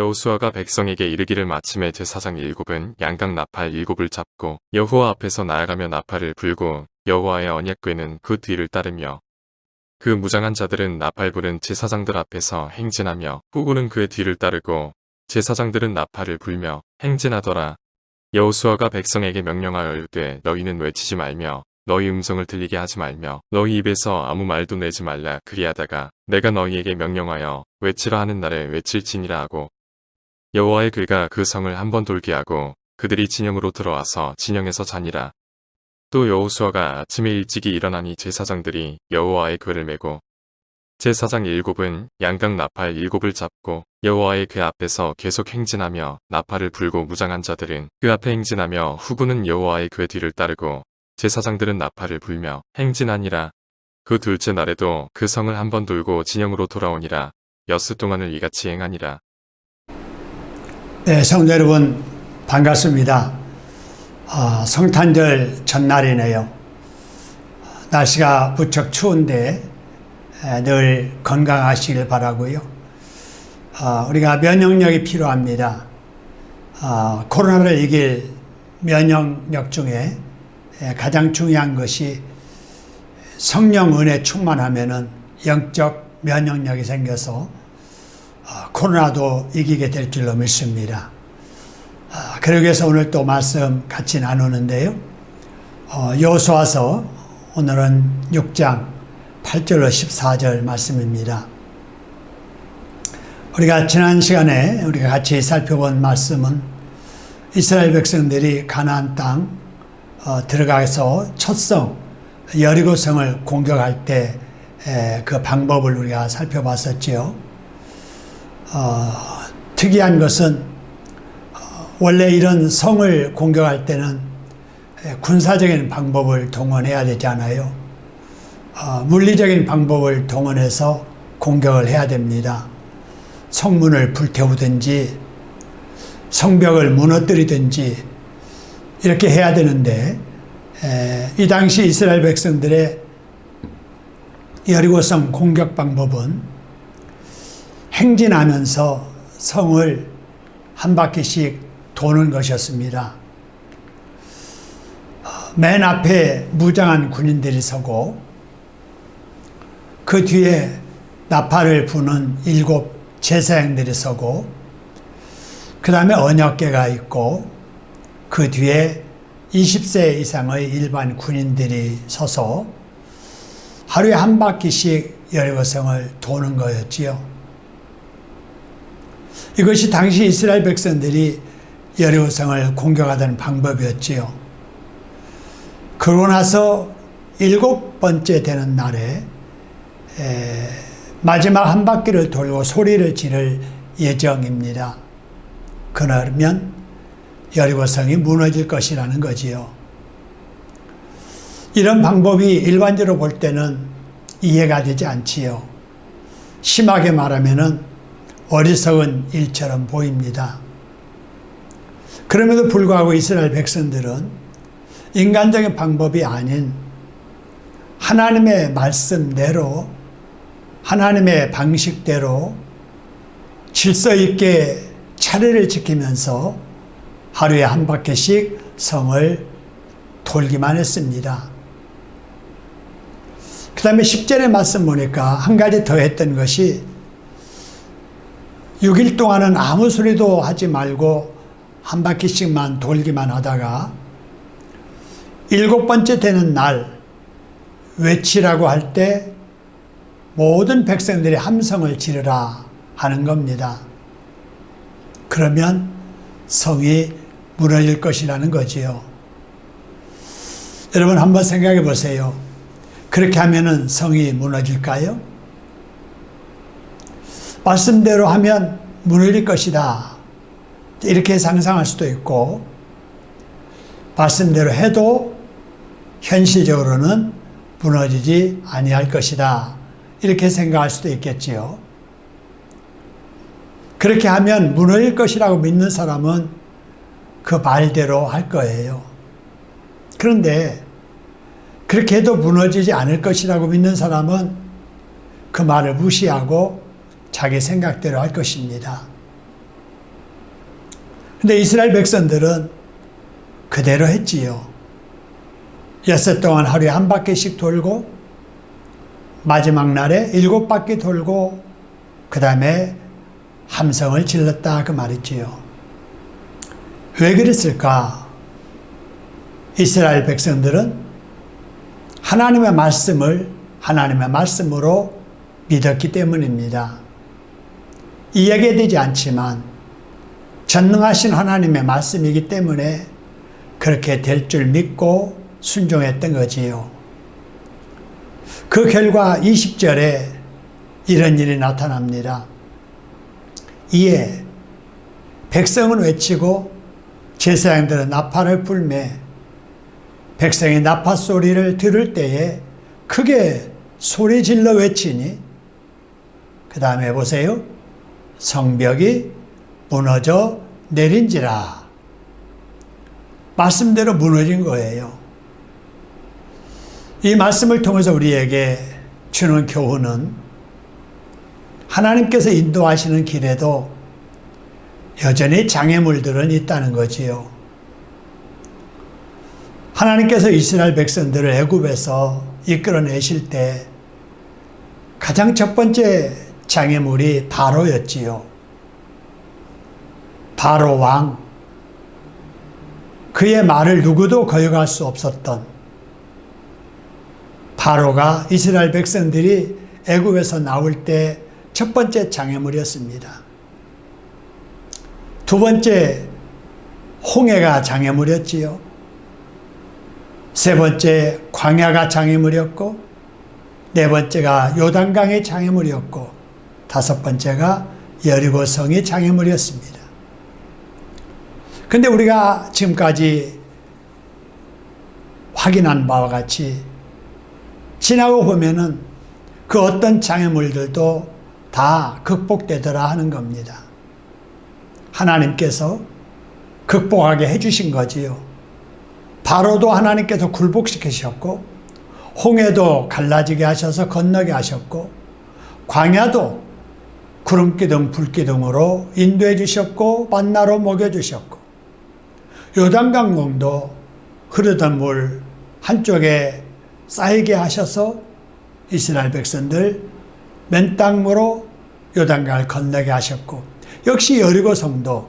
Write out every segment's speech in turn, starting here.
여호수아가 백성에게 이르기를 마침에 제사장 일곱은 양각 나팔 일곱을 잡고 여호와 앞에서 나아가며 나팔을 불고 여호와의 언약궤는 그 뒤를 따르며 그 무장한 자들은 나팔 부는 제사장들 앞에서 행진하며 후군은 그의 뒤를 따르고 제사장들은 나팔을 불며 행진하더라. 여호수아가 백성에게 명령하여 이르되 너희는 외치지 말며 너희 음성을 들리게 하지 말며 너희 입에서 아무 말도 내지 말라 그리하다가 내가 너희에게 명령하여 외치라 하는 날에 외칠지니라 하고 여호와의 글가 그 성을 한번 돌게 하고 그들이 진영으로 들어와서 진영에서 자니라. 또 여호수아가 아침에 일찍이 일어나니 제사장들이 여호와의 글을 메고 제사장 일곱은 양각 나팔 일곱을 잡고 여호와의 그 앞에서 계속 행진하며 나팔을 불고 무장한 자들은 그 앞에 행진하며 후군은 여호와의 그 뒤를 따르고 제사장들은 나팔을 불며 행진하니라. 그 둘째 날에도 그 성을 한번 돌고 진영으로 돌아오니라. 여스 동안을 이같이 행하니라. 네, 성도 여러분 반갑습니다. 아, 성탄절 전날이네요. 날씨가 무척 추운데 에, 늘 건강하시길 바라고요. 아, 우리가 면역력이 필요합니다. 아, 코로나를 이길 면역력 중에 에, 가장 중요한 것이 성령 은혜 충만하면은 영적 면역력이 생겨서 아, 코로나도 이기게 될 줄로 믿습니다. 아, 그러기 위해서 오늘 또 말씀 같이 나누는데요. 어, 여호수아서 오늘은 6장 8절로 14절 말씀입니다. 우리가 지난 시간에 우리가 같이 살펴본 말씀은 이스라엘 백성들이 가나안 땅 어, 들어가서 첫성 여리고성을 공격할 때 그 방법을 우리가 살펴봤었지요. 어, 특이한 것은 어, 원래 이런 성을 공격할 때는 군사적인 방법을 동원해야 되잖아요. 어, 물리적인 방법을 동원해서 공격을 해야 됩니다. 성문을 불태우든지 성벽을 무너뜨리든지 이렇게 해야 되는데 에, 이 당시 이스라엘 백성들의 여리고성 공격 방법은 행진하면서 성을 한 바퀴씩 도는 것이었습니다. 맨 앞에 무장한 군인들이 서고 그 뒤에 나팔을 부는 일곱 제사장들이 서고 그 다음에 언역계가 있고 그 뒤에 20세 이상의 일반 군인들이 서서 하루에 한 바퀴씩 여리고성을 도는 거였지요. 이것이 당시 이스라엘 백성들이 여리고성을 공격하던 방법이었지요. 그러고 나서 일곱 번째 되는 날에 마지막 한 바퀴를 돌고 소리를 지를 예정입니다. 그러면 여리고성이 무너질 것이라는 거지요. 이런 방법이 일반적으로 볼 때는 이해가 되지 않지요. 심하게 말하면은 어리석은 일처럼 보입니다. 그럼에도 불구하고 이스라엘 백성들은 인간적인 방법이 아닌 하나님의 말씀대로 하나님의 방식대로 질서 있게 차례를 지키면서 하루에 한 바퀴씩 성을 돌기만 했습니다. 그 다음에 10절의 말씀 보니까 한 가지 더 했던 것이 6일 동안은 아무 소리도 하지 말고 한 바퀴씩만 돌기만 하다가 일곱 번째 되는 날 외치라고 할 때 모든 백성들이 함성을 지르라 하는 겁니다. 그러면 성이 무너질 것이라는 거지요. 여러분 한번 생각해 보세요. 그렇게 하면은 성이 무너질까요? 말씀대로 하면 무너질 것이다. 이렇게 상상할 수도 있고, 말씀대로 해도 현실적으로는 무너지지 아니할 것이다. 이렇게 생각할 수도 있겠지요. 그렇게 하면 무너질 것이라고 믿는 사람은 그 말대로 할 거예요. 그런데 그렇게 해도 무너지지 않을 것이라고 믿는 사람은 그 말을 무시하고 자기 생각대로 할 것입니다. 근데 이스라엘 백성들은 그대로 했지요. 엿새 동안 하루에 한 바퀴씩 돌고 마지막 날에 일곱 바퀴 돌고 그 다음에 함성을 질렀다 그 말이지요. 왜 그랬을까? 이스라엘 백성들은 하나님의 말씀을 하나님의 말씀으로 믿었기 때문입니다. 이야기되지 않지만 전능하신 하나님의 말씀이기 때문에 그렇게 될 줄 믿고 순종했던 거지요. 그 결과 20절에 이런 일이 나타납니다. 이에 백성은 외치고 제사장들은 나팔을 불매 백성이 나팔 소리를 들을 때에 크게 소리 질러 외치니 그 다음에 보세요. 성벽이 무너져 내린지라. 말씀대로 무너진 거예요. 이 말씀을 통해서 우리에게 주는 교훈은 하나님께서 인도하시는 길에도 여전히 장애물들은 있다는 거지요. 하나님께서 이스라엘 백성들을 애굽에서 이끌어내실 때 가장 첫 번째 장애물이 바로였지요. 바로 왕. 그의 말을 누구도 거역할 수 없었던 바로가 이스라엘 백성들이 애굽에서 나올 때 첫 번째 장애물이었습니다. 두 번째 홍해가 장애물이었지요. 세 번째 광야가 장애물이었고 네 번째가 요단강의 장애물이었고 다섯 번째가 여리고성이 장애물이었습니다. 근데 우리가 지금까지 확인한 바와 같이 지나고 보면은 그 어떤 장애물들도 다 극복되더라 하는 겁니다. 하나님께서 극복하게 해주신 거지요. 바로도 하나님께서 굴복시키셨고, 홍해도 갈라지게 하셔서 건너게 하셨고, 광야도 구름기둥, 불기둥으로 인도해 주셨고, 만나로 먹여 주셨고, 요단강공도 흐르던 물 한쪽에 쌓이게 하셔서 이스라엘 백성들 맨 땅으로 요단강을 건너게 하셨고 역시 여리고 성도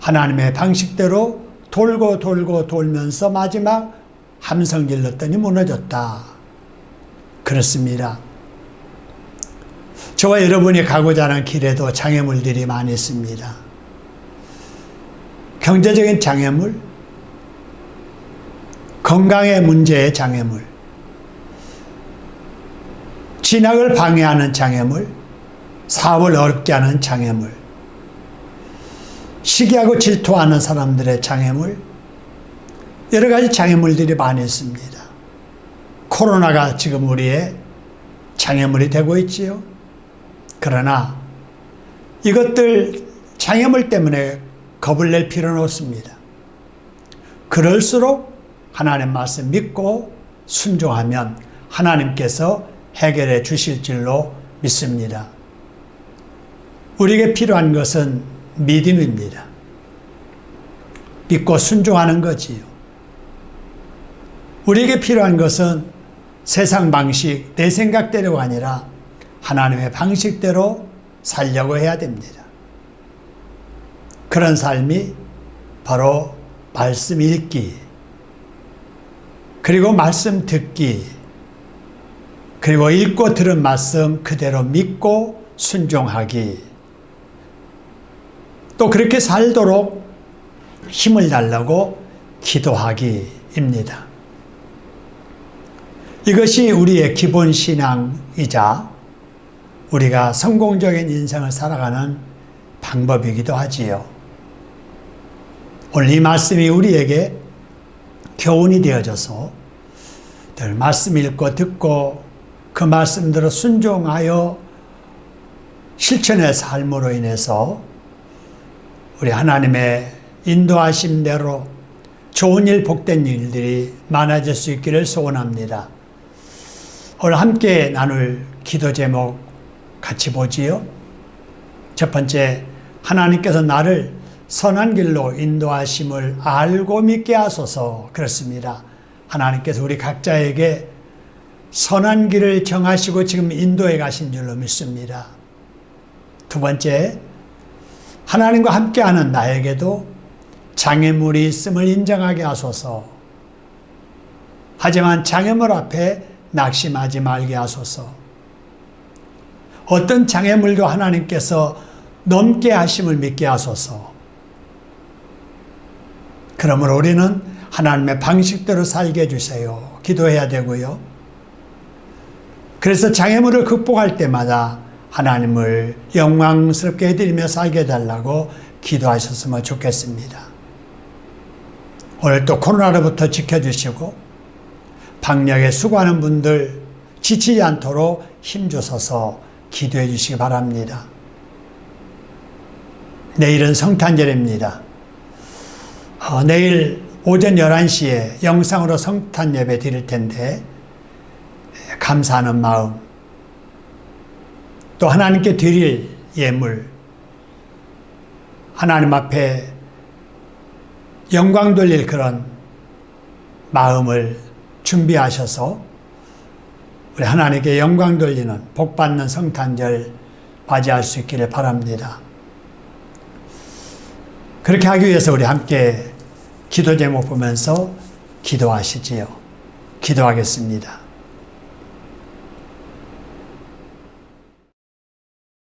하나님의 방식대로 돌고 돌고 돌면서 마지막 함성 질렀더니 무너졌다. 그렇습니다. 저와 여러분이 가고자 하는 길에도 장애물들이 많이 있습니다. 경제적인 장애물, 건강의 문제의 장애물, 진학을 방해하는 장애물, 사업을 어렵게 하는 장애물, 시기하고 질투하는 사람들의 장애물, 여러 가지 장애물들이 많이 있습니다. 코로나가 지금 우리의 장애물이 되고 있지요. 그러나 이것들 장애물 때문에 겁을 낼 필요는 없습니다. 그럴수록 하나님 말씀 믿고 순종하면 하나님께서 해결해 주실 줄로 믿습니다. 우리에게 필요한 것은 믿음입니다. 믿고 순종하는 거지요. 우리에게 필요한 것은 세상 방식, 내 생각대로가 아니라 하나님의 방식대로 살려고 해야 됩니다. 그런 삶이 바로 말씀 읽기, 그리고 말씀 듣기, 그리고 읽고 들은 말씀 그대로 믿고 순종하기. 또 그렇게 살도록 힘을 달라고 기도하기입니다. 이것이 우리의 기본 신앙이자 우리가 성공적인 인생을 살아가는 방법이기도 하지요. 오늘 이 말씀이 우리에게 교훈이 되어져서 늘 말씀 읽고 듣고 그 말씀대로 순종하여 실천의 삶으로 인해서 우리 하나님의 인도하심대로 좋은 일, 복된 일들이 많아질 수 있기를 소원합니다. 오늘 함께 나눌 기도 제목 같이 보지요. 첫 번째, 하나님께서 나를 선한 길로 인도하심을 알고 믿게 하소서 그렇습니다. 하나님께서 우리 각자에게 선한 길을 정하시고 지금 인도해 가신 줄로 믿습니다. 두 번째, 하나님과 함께하는 나에게도 장애물이 있음을 인정하게 하소서. 하지만 장애물 앞에 낙심하지 말게 하소서. 어떤 장애물도 하나님께서 넘게 하심을 믿게 하소서. 그러므로 우리는 하나님의 방식대로 살게 해주세요. 기도해야 되고요. 그래서 장애물을 극복할 때마다 하나님을 영광스럽게 해드리며 살게 해달라고 기도하셨으면 좋겠습니다. 오늘 또 코로나로부터 지켜주시고 방역에 수고하는 분들 지치지 않도록 힘주셔서 기도해 주시기 바랍니다. 내일은 성탄절입니다. 어, 내일 오전 11시에 영상으로 성탄 예배 드릴 텐데 감사하는 마음 또 하나님께 드릴 예물 하나님 앞에 영광 돌릴 그런 마음을 준비하셔서 우리 하나님께 영광 돌리는 복 받는 성탄절 맞이할 수 있기를 바랍니다. 그렇게 하기 위해서 우리 함께 기도 제목 보면서 기도하시지요. 기도하겠습니다.